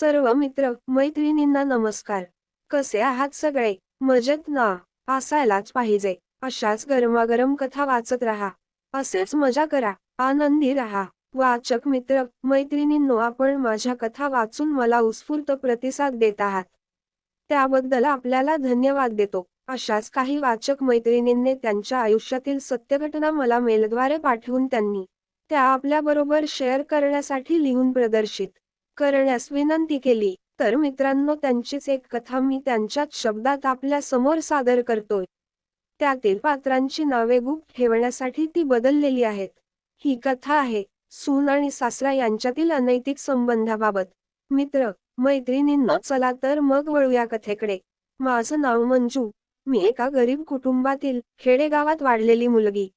सर्व मित्र मैत्रिणींना नमस्कार. कसे आहात सगळे? मजेत ना? असायलाच पाहिजे. अशाच गरमागरम कथा वाचत राहा. असेच मजा करा. आनंदी राहा. वाचक मित्र मैत्रिणींनो आपण माझ्या कथा वाचून मला उत्स्फूर्त प्रतिसाद देत आहात. त्याबद्दल आपल्याला धन्यवाद देतो. अशाच काही वाचक मैत्रिणींनी त्यांच्या आयुष्यातील सत्यघटना मला मेलद्वारे पाठवून त्यांनी त्या आपल्याबरोबर शेअर करण्यासाठी लिहून प्रदर्शित. करण्यास विनंती केली. तर मित्रांनो त्यांचीच एक कथा मी त्यांच्याच शब्दात आपल्यासमोर सादर करतोय. त्यातील पात्रांची नावे गुप्त ठेवण्यासाठी ती बदललेली आहेत. ही कथा आहे सून आणि सासरा यांच्यातील अनैतिक संबंधाबाबत. मित्र मैत्रिणींना चला तर मग वळूया कथेकडे. माझं नाव मंजू. मी एका गरीब कुटुंबातील खेडेगावात वाढलेली मुलगी.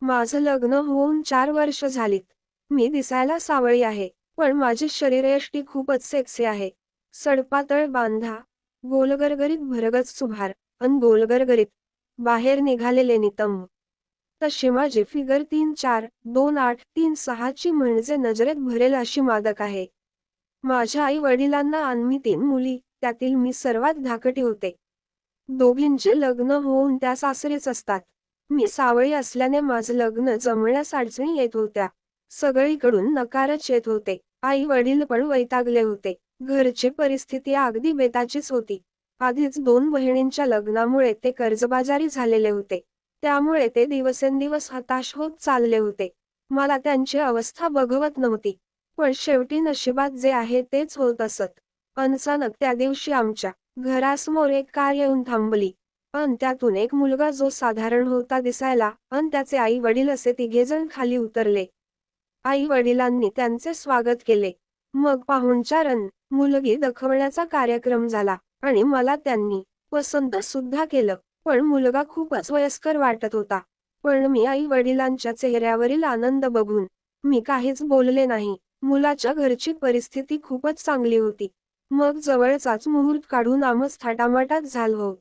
माझं लग्न होऊन चार वर्ष झालीत. मी दिसायला सावळी आहे. पण माझी शरीरयष्टी खूपच सेक्सी आहे. सडपातळ बांधा गोलगरगरीत भरगच सुभार अन गोलगरगरीत बाहेर निघालेले नितंब. तशी माझी फिगर तीन चार दोन आठ तीन सहाची म्हणजे नजरेत भरेल अशी मादक आहे. माझ्या आई वडिलांना आणि तीन मुली त्यातील मी सर्वात धाकटी होते. दोघींचे लग्न होऊन त्या सासरेच असतात. मी सावळी असल्याने माझं लग्न जमण्यास अडचणी येत होत्या. सगळीकडून नकारच येत होते. आई वडील पण वैतागले होते. घरची परिस्थिती अगदी बेताचीच होती. आधीच दोन बहिणींच्या लग्नामुळे ते कर्जबाजारी झालेले होते. त्यामुळे ते दिवसेंदिवस हताश होत चालले होते. मला त्यांची अवस्था बघवत नव्हती. पण शेवटी नशिबात जे आहे तेच होत असत. अचानक त्या दिवशी आमच्या घरासमोर एक कार येऊन थांबली. अन त्यातून एक मुलगा जो साधारण होता दिसायला अन त्याचे आई वडील असे तिघेजण खाली उतरले. आई वडिलांनी त्यांचे स्वागत केले. मग पाहुणचारण मुलगी दाखवण्याचा कार्यक्रम झाला आणि मला त्यांनी पसंत सुद्धा केलं. पण मुलगा खूपच वयस्कर वाटत होता. पण मी आई वडिलांच्या चेहऱ्यावरील आनंद बघून मी काहीच बोलले नाही. मुलाच्या घरची परिस्थिती खूपच चांगली होती. मग जवळचाच मुहूर्त काढून आमच थाटामाटात झालो होत.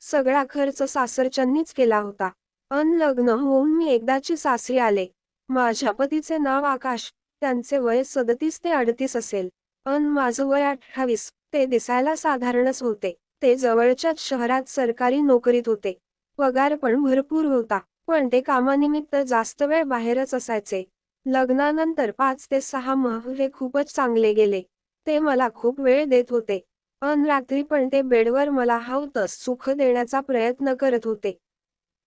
सगळा खर्च सासरच्यांनीच केला होता. अन लग्न होऊन मी एकदाची सासरी आले. माझ्या पतीचे नाव आकाश. त्यांचे वय सदतीस ते अडतीस असेल. अन माझं वय अठ्ठावीस. ते दिसायला साधारणच होते. ते जवळच्याच शहरात सरकारी नोकरीत होते. पगार पण भरपूर होता. पण ते कामानिमित्त जास्त वेळ बाहेरच असायचे. लग्नानंतर पाच ते सहा महिने खूपच चांगले गेले. ते मला खूप वेळ देत होते. अन रात्री पण ते बेडवर मला हवतस सुख देण्याचा प्रयत्न करत होते.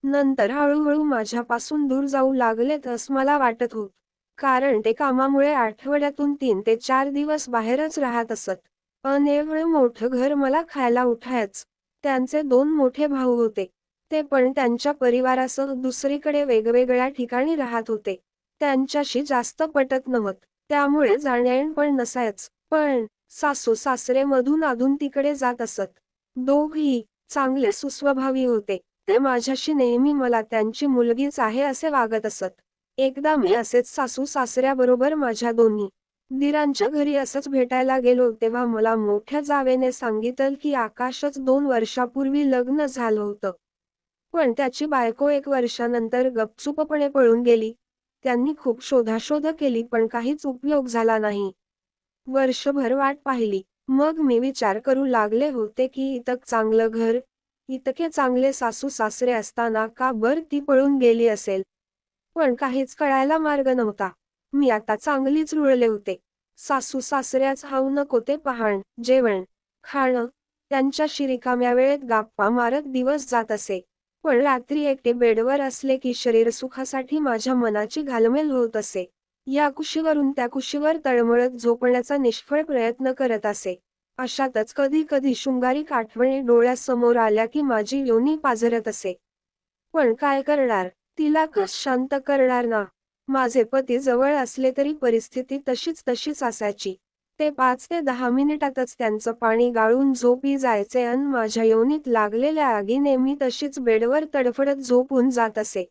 नंतर हळूहळू माझ्यापासून दूर जाऊ लागलेत असं मला वाटत होत. कारण ते कामामुळे आठवड्यातून तीन ते चार दिवस बाहेरच राहत असत. पण एवढं मोठं घर मला खायला उठायच. त्यांचे दोन मोठे भाऊ होते. ते पण त्यांच्या परिवारासह दुसरीकडे वेगवेगळ्या ठिकाणी राहत होते. त्यांच्याशी जास्त पटत नव्हत. त्यामुळे जाण्यायण पण नसायच. पण सासू सासरे मधून अधून तिकडे जात असत. दोघही चांगले सुस्वभावी होते. ते माझ्याशी नेहमी मला त्यांची मुलगीच आहे असे वागत असत. एकदा मी असेच सासू सासऱ्याबरोबर माझ्या दोन्ही दिरांच्या घरी असंच भेटायला गेलो तेव्हा मला मोठ्या जावेने सांगितलं की आकाशच दोन वर्षापूर्वी लग्न झालं होतं. पण त्याची बायको एक वर्षानंतर गपचूपपणे पळून गेली. त्यांनी खूप शोधाशोध केली पण काहीच उपयोग झाला नाही. वर्षभर वाट पाहिली. मग मी विचार करू लागले होते की इतक चांगलं घर इतके चांगले सासू सासरे असताना का बर ती पळून गेली असेल? पण काहीच कळायला मार्ग नव्हता. मी आता चांगलीच रुळले होते. सासू सासऱ्याच हाऊ नको ते पहाण जेवण खाणं त्यांच्या रिकाम्या वेळेत गाप्पा मारत दिवस जात असे. पण रात्री एकटे बेडवर असले की शरीर सुखासाठी माझ्या मनाची घालमेल होत असे. या कुशीवरून त्या कुशीवर तळमळत झोपण्याचा निष्फळ प्रयत्न करत असे. अशातच कधी कधी शृंगारिक आठवणी डोळ्यासमोर आल्या की माझी योनी पाझरत असे. पण काय करणार? तिला कस शांत करणार ना? माझे पती जवळ असले तरी परिस्थिती तशीच तशीच असायची. ते पाच ते दहा मिनिटातच त्यांचं पाणी गाळून झोपी जायचे अन माझ्या योनीत लागलेल्या आगीने मी तशीच बेडवर तडफडत झोपून जात असे.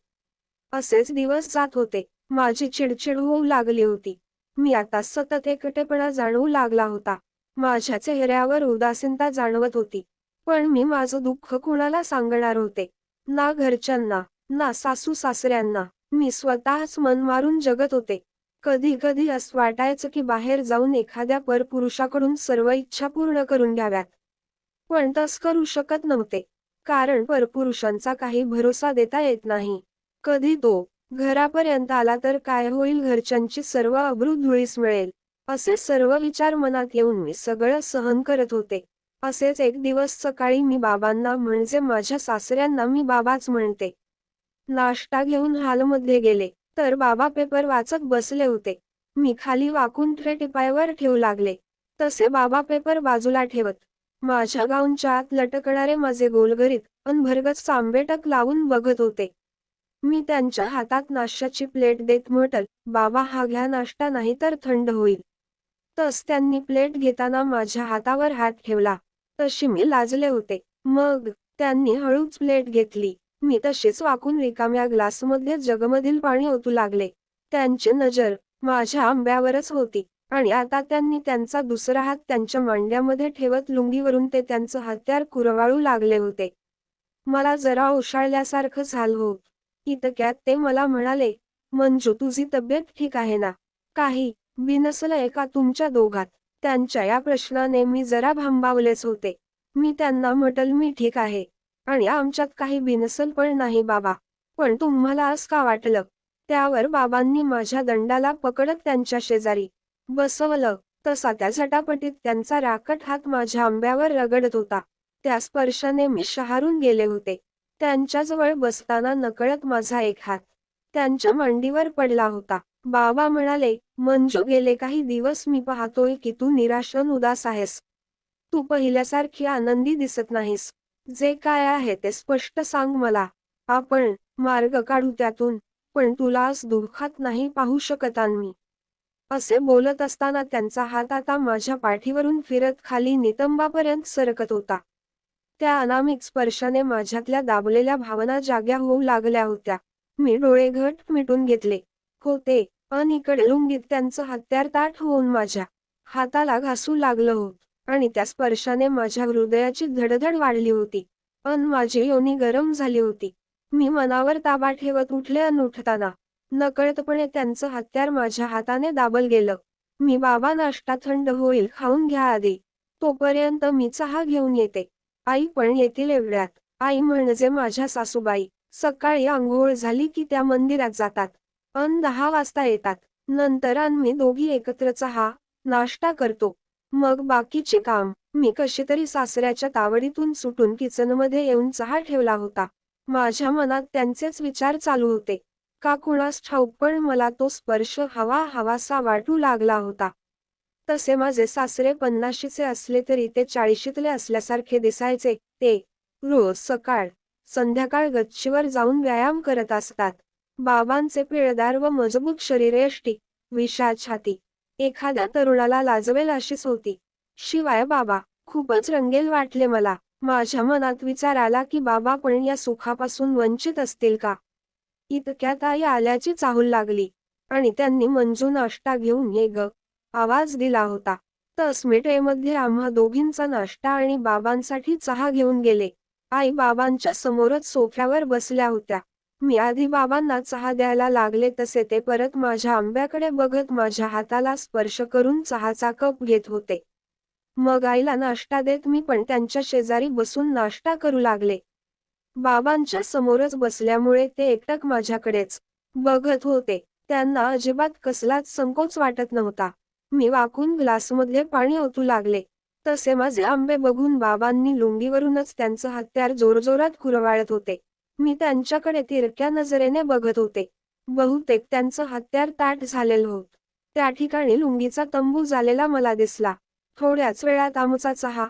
असेच दिवस जात होते. माझी चिडचिड होऊ लागली होती. मी आता सतत एकटेपणा जाणवू लागला होता. माझ्या चेहऱ्यावर उदासीनता जाणवत होती. पण मी माझं दुःख कुणाला सांगणार होते? ना घरच्यांना ना सासू सासऱ्यांना. मी स्वतःच मन मारून जगत होते. कधी कधी असं वाटायचं की बाहेर जाऊन एखाद्या परपुरुषाकडून सर्व इच्छा पूर्ण करून घ्याव्यात. पण तस करू शकत नव्हते. कारण परपुरुषांचा काही भरोसा देता येत नाही. कधी तो घरापर्यंत आला तर काय होईल? घरच्यांची सर्व अब्रू धुळीस मिळेल. असे सर्व विचार मनात येऊन मी सगळं सहन करत होते. असेच एक दिवस सकाळी मी बाबांना म्हणजे माझ्या सासऱ्यांना मी बाबाच म्हणते. नाश्ता घेऊन हालमध्ये गेले तर बाबा पेपर वाचत बसले होते. मी खाली वाकून ट्रे टिपायवर ठेवू लागले. तसे बाबा पेपर बाजूला ठेवत माझ्या गाऊनच्या आत लटकणारे माझे गोलगरीत अनभरगत सांबेटक लावून बघत होते. मी त्यांच्या हातात नाश्त्याची प्लेट देत म्हटल बाबा हा घ्या नाश्ता नाही तर थंड होईल. तस त्यांनी प्लेट घेताना माझ्या हातावर हात ठेवला. तशी मी लाजले होते. मग त्यांनी हळूच प्लेट घेतली. मी तशीच वाकून रिकाम्या ग्लासमध्ये जगमधील पाणी ओतू लागले. त्यांची नजर माझ्या आंब्यावरच होती आणि आता त्यांनी त्यांचा दुसरा हात त्यांच्या मांड्यामध्ये ठेवत लुंगीवरून ते त्यांचं हत्यार कुरवाळू लागले होते. मला जरा ओशाळल्यासारखं झालं होत. इतक्यात ते मला म्हणाले मंजू तुझी तब्येत ठीक आहे ना? काही विनसलंय का तुमच्या दोघात. त्यांच्या या प्रश्नाने मी जरा भांबावलेच होते. मी त्यांना म्हटल मी ठीक आहे. आणि आमच्यात काही बिनसल पण नाही बाबा. पण तुम्हाला अस का वाटलं? त्यावर बाबांनी माझ्या दंडाला पकडत त्यांच्या शेजारी बसवलं. तसा त्या झटापटीत त्यांचा राकट हात माझ्या आंब्यावर रगडत होता. त्या स्पर्शाने मी शहारून गेले होते. त्यांच्याजवळ बसताना नकळत माझा एक हात त्यांच्या मांडीवर पडला होता. बाबा म्हणाले मंजू गेले काही दिवस मी पाहतोय की तू निराशन उदास आहेस. तू पहिल्यासारखी आनंदी दिसत नाहीस. जे काय आहे ते स्पष्ट सांग मला. आपण मार्ग काढू त्यातून पण तुला आज दुःखात नाही पाहू शकत मी. असे बोलत असताना त्यांचा हात आता माझ्या पाठीवरून फिरत खाली नितंबापर्यंत सरकत होता. त्या अनामिक स्पर्शाने माझ्यातल्या दाबलेल्या भावना जाग्या होऊ लागल्या होत्या. मी डोळे घट मिटून घेतले. होते अन इकडे लुंगीत त्यांचं हत्यार ताट होऊन माझ्या हाताला घासू लागलं होत आणि त्या स्पर्शाने माझ्या हृदयाची धडधड वाढली होती. अन माझी योनी गरम झाली होती. मी मनावर ताबा ठेवत उठले अन उठताना नकळतपणे त्यांचं हत्यार माझ्या हाताने दाबल गेलं. मी बाबा नाश्ता थंड होईल खाऊन घ्या आधी. तोपर्यंत मी चहा घेऊन येते. आई पण येतील एवढ्यात. आई म्हणजे माझ्या सासूबाई. सकाळी आंघोळ झाली की त्या मंदिरात जातात. अन दहा वाजता येतात. नंतर आम्ही मी दोघी एकत्र चहा नाश्ता करतो. मग बाकीचे काम मी कशी तरी सासऱ्याच्या तावडीतून सुटून किचनमध्ये येऊन चहा ठेवला होता. माझ्या मनात त्यांचेच विचार चालू होते. का कुणास ठाऊक पण मला तो स्पर्श हवा हवासा वाटू लागला होता. तसे माझे सासरे पन्नाशीचे असले तरी ते चाळीशीतले असल्यासारखे दिसायचे. ते रोज सकाळ संध्याकाळ गच्चीवर जाऊन व्यायाम करत असतात. बाबांचे पिळदार व मजबूत शरीरयष्टी विशाल छाती. एखाद्या तरुणाला लाजवेल अशीच होती शिवाय बाबा खूपच रंगेल वाटले मला. माझ्या मनात विचार आला की बाबा पण या सुखापासून वंचित असतील का? इतक्यात आई आल्याची चाहूल लागली. आणि त्यांनी मंजू नाश्ता घेऊन ये ग. आवाज दिला होता. तस्मिटेमध्ये आम्हा दोघींचा नाश्ता आणि बाबांसाठी चहा घेऊन गेले. आई बाबांच्या समोरच सोफ्यावर बसल्या होत्या. मी आधी बाबांना चहा द्यायला लागले तसे ते परत माझ्या आंब्याकडे बघत माझ्या हाताला स्पर्श करून चहाचा कप घेत होते. मग आईला नाश्ता देत मी पण त्यांच्या शेजारी बसून नाश्ता करू लागले. बाबांच्या समोरच बसल्यामुळे ते एकटक माझ्याकडेच बघत होते. त्यांना अजिबात कसलाच संकोच वाटत नव्हता. मी वाकून ग्लासमधले पाणी ओतू लागले. तसे माझे आंबे बघून बाबांनी लुंगीवरूनच त्यांचं हत्यार जोरजोरात कुरवाळत होते. मी त्यांच्याकडे तिरक्या नजरेने बघत होते. बहुतेक त्यांचं हत्यार ताट झालेलं होत. त्या ठिकाणी लुंगीचा तंबू झालेला मला दिसला. थोड्याच वेळात आमचा चहा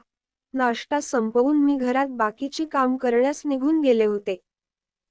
नाश्ता संपवून मी घरात बाकीची काम करण्यास निघून गेले होते.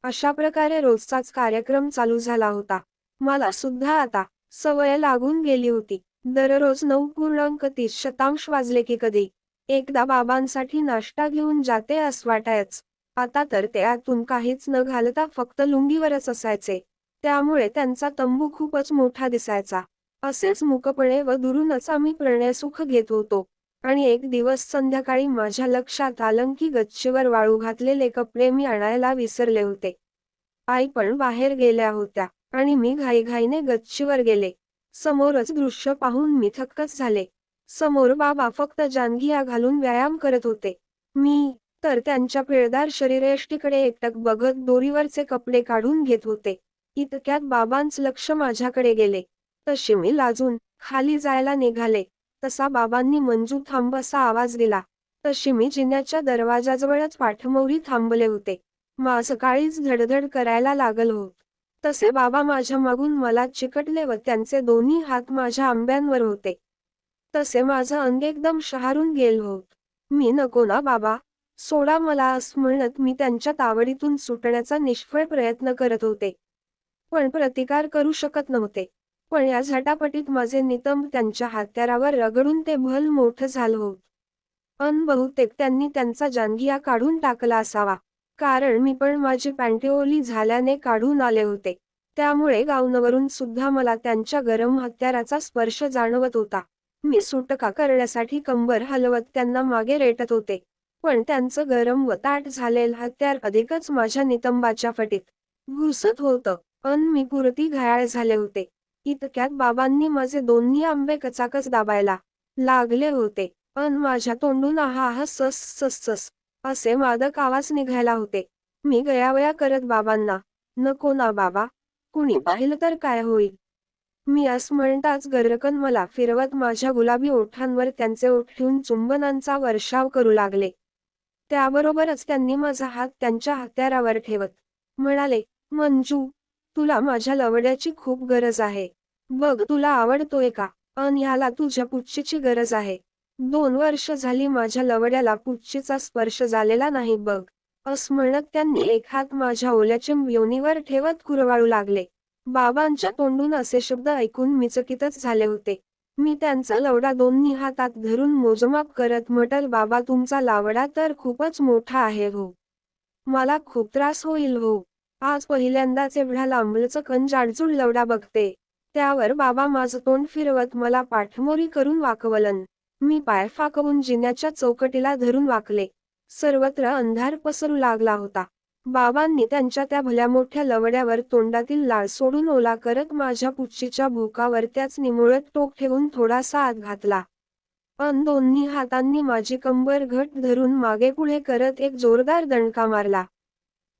अशा प्रकारे रोजचाच कार्यक्रम चालू झाला होता. मला सुद्धा आता सवय लागून गेली होती. दररोज नऊ पूर्णांक तीस शतांश वाजले की कधी? एकदा बाबांसाठी नाश्ता घेऊन जाते असं वाटायच. आता तर ते आतून काहीच न घालता फक्त लुंगीवरच असायचे. त्यामुळे त्यांचा तंबू खूपच मोठा दिसायचा. असेच मुकपणे व दुरूनच आम्ही प्रणयसुख घेत होतो. आणि एक दिवस संध्याकाळी माझ्या लक्षात आलं की गच्चीवर वाळू घातलेले कपडे मी आणायला विसरले होते. आई पण बाहेर गेल्या होत्या आणि मी घाईघाईने गच्चीवर गेले. समोरच दृश्य पाहून मी थक्कच झाले. समोर बाबा फक्त जानगिया घालून व्यायाम करत होते. मी तर त्यांच्या पिळदार शरीरयष्टीकडे एकटक बघत दोरीवरचे कपडे काढून घेत होते. इतक्यात बाबांच लक्ष माझ्याकडे गेले. तशी मी लाजून खाली जायला निघाले. तसा बाबांनी मंजू थांब असा आवाज दिला. तशी मी जिन्याच्या दरवाजाजवळच पाठमोरी थांबले होते. मा सकाळीच धडधड करायला लागल होत. तसे बाबा माझ्या मागून मला चिकटले व त्यांचे दोन्ही हात माझ्या आंब्यांवर होते. तसे माझं अंग एकदम शहारून गेल होत. मी नको ना बाबा. सोडा मला असं म्हणत मी त्यांच्या तावडीतून सुटण्याचा निष्फळ प्रयत्न करत होते. पण प्रतिकार करू शकत नव्हते. पण या झटापटीत माझे नितंब त्यांच्या हात्यारावर रगडून ते भल मोठं झालं होत. अन बहुतेक त्यांनी त्यांचा जानगिया काढून टाकला असावा. कारण मी पण माझी पॅन्टेओली झाल्याने काढून आले होते. त्यामुळे गावनवरून सुद्धा मला त्यांच्या गरम हत्याराचा स्पर्श जाणवत होता. मी सुटका करण्यासाठी कंबर हलवत त्यांना मागे रेटत होते. पण त्यांचं गरम व ताट झालेलं हत्यार अधिकच माझ्या नितंबाच्या फटीत. घुसत होतं पण मी पुरती घायाळ झाले होते. इतक्यात बाबांनी माझे दोन्ही आंबे कचाकच दाबायला लागले होते पण माझ्या तोंडून आहा आहा सस सस सस असे मादक आवाज निघायला होते. मी गयावया करत बाबांना नको ना बाबा कुणी पाहिलं तर काय होईल मी असं म्हणताच गरकन मला फिरवत माझ्या गुलाबी ओठांवर त्यांचे ओठ ठेवून चुंबनांचा वर्षाव करू लागले. त्याबरोबरच त्यांनी माझा हात त्यांच्या हत्यारावर ठेवत म्हणाले मंजू तुला माझ्या लवड्याची खूप गरज आहे. बघ तुला आवडतोय का? अन ह्याला तुझ्या पुच्छीची गरज आहे. दोन वर्ष झाली माझ्या लवड्याला पुच्छीचा स्पर्श झालेला नाही बघ. अस म्हणत त्यांनी एक हात माझ्या ओल्याच्या योनीवर ठेवत कुरवाळू लागले. बाबांच्या तोंडून असे शब्द ऐकून मी चकितच झाले होते. मी त्यांचा लवडा दोन्ही हातात धरून मोजमाप करत म्हटल बाबा तुमचा लावडा तर खूपच मोठा आहे हो. मला खूप त्रास होईल हो. आज पहिल्यांदाच एवढा लांबलच जाडजूड लवडा बघते. त्यावर बाबा माझं तोंड फिरवत मला पाठमोरी करून वाकवलन. मी पाय फाकवून जिन्याच्या चौकटीला धरून वाकले. सर्वत्र अंधार पसरू लागला होता. बाबांनी त्यांच्या त्या भल्या मोठ्या लवड्यावर तोंडातील लाळ सोडून ओला करत माझ्या पुच्छीच्या भूकावर त्याच निमुळत टोक ठेवून थोडासा आत घातला. पण दोन्ही हातांनी माझी कंबर घट धरून मागे पुढे करत एक जोरदार दणका मारला.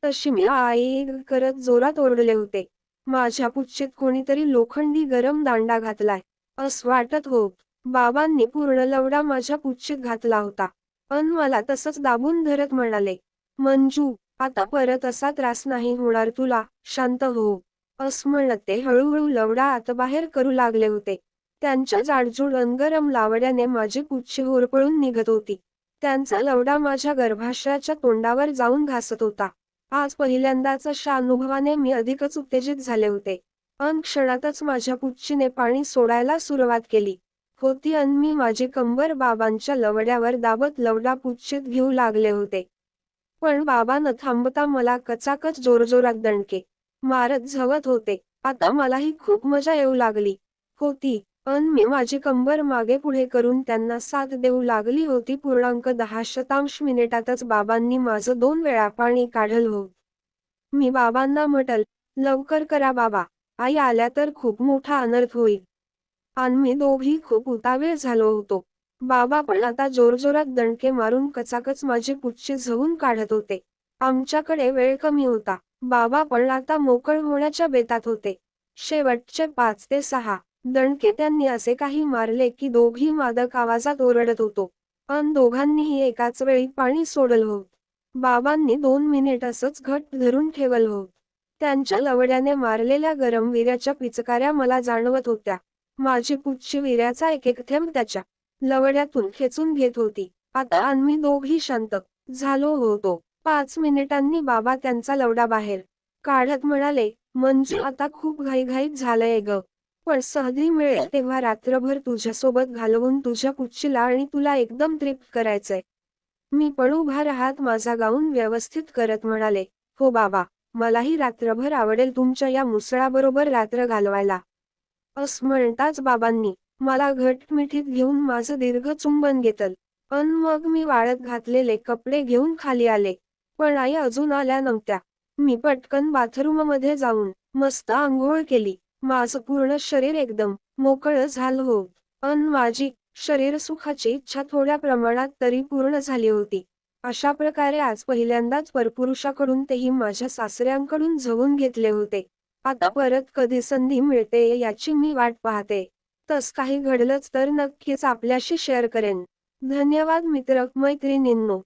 तशी मी आई करत जोरात ओरडले होते. माझ्या पुच्छीत कोणीतरी लोखंडी गरम दांडा घातलाय. अस वाटत होत बाबांनी पूर्ण लवडा माझ्या पुच्छीत घातला होता. पण मला तसंच दाबून धरत म्हणाले मंजू आता परत असा त्रास नाही होणार तुला शांत हो. अस म्हणत ते हळूहळू लवडा आत बाहेर करू लागले होते. त्यांच्या जाडजूड अनगरम लावड्याने माझी कुच्छी होरपळून निघत होती. त्यांचा लवडा माझ्या गर्भाशयाच्या तोंडावर जाऊन घासत होता. आज पहिल्यांदाच अशा अनुभवाने मी अधिकच उत्तेजित झाले होते. अन क्षणातच माझ्या पुच्छीने पाणी सोडायला सुरुवात केली. होती अन मी माझे कंबर बाबांच्या लवड्यावर दाबत लवडा पुच्छीत घेऊ लागले होते. पण बाबा न थांबता मला कचाकच जोरजोरात दणके मारत झवत होते. आता मलाही खूप मजा येऊ लागली. होती पण मी माझी कंबर मागे पुढे करून त्यांना साथ देऊ लागली होती पूर्णांक दहा शतांश मिनिटातच बाबांनी माझं दोन वेळा पाणी काढल हो. मी बाबांना म्हटल लवकर करा बाबा आई आल्या तर खूप मोठा अनर्थ होईल. आणि मी दोघी खूप उतावीळ झालो होतो. बाबा पण आता जोरजोरात दणके मारून कचाकच माझी पुच्छी झवून काढत होते. आमच्याकडे वेळ कमी होता. बाबा पण आता मोकळ होण्याच्या बेतात होते. शेवटचे पाच ते सहा. दणके त्यांनी असे काही मारले की दोघी मादक आवाजात ओरडत होतो. पण दोघांनीही एकाच वेळी पाणी सोडल होत. बाबांनी दोन मिनिट असंच घट धरून ठेवल होत. त्यांच्या लवड्याने मारलेल्या गरम विऱ्याच्या पिचकाऱ्या मला जाणवत होत्या. माझी पुच्छी विऱ्याचा एक एक थेंब त्याच्या लवड्यातून खेचून घेत होती. आता आम्ही दोघी शांत. झालो होतो. पाच मिनिटांनी बाबा त्यांचा लवडा बाहेर. काढत म्हणाले मंजू आता खूप घाईघाईत झालंय ग. पण सहदी मिळेल तेव्हा रात्रभर तुझ्यासोबत घालवून तुझ्या पुच्छीला आणि तुला एकदम तृप्त करायचंय. मी पण उभा राहत माझा गाऊन व्यवस्थित करत म्हणाले हो बाबा मलाही रात्रभर आवडेल तुमच्या या मुसळाबरोबर रात्र घालवायला अस म्हणताच बाबांनी मला घट मिठीत घेऊन माझं दीर्घ चुंबन घेतल. अन मग मी वाळत घातलेले कपडे घेऊन खाली आले. पण आई अजून आल्या नव्हत्या. मी पटकन बाथरूममध्ये जाऊन मस्त आंघोळ केली. माझं पूर्ण शरीर एकदम मोकळं झालं हो. अन माझी शरीर सुखाची इच्छा थोड्या प्रमाणात तरी पूर्ण झाली होती. अशा प्रकारे आज पहिल्यांदाच परपुरुषाकडून तेही माझ्या सासऱ्यांकडून झवून घेतले होते. आता परत कधी संधी मिळते याची मी वाट पाहते. तस काही घडलंच तर नक्कीच आपल्याशी शेअर करेन. धन्यवाद मित्र मैत्रिणींनो.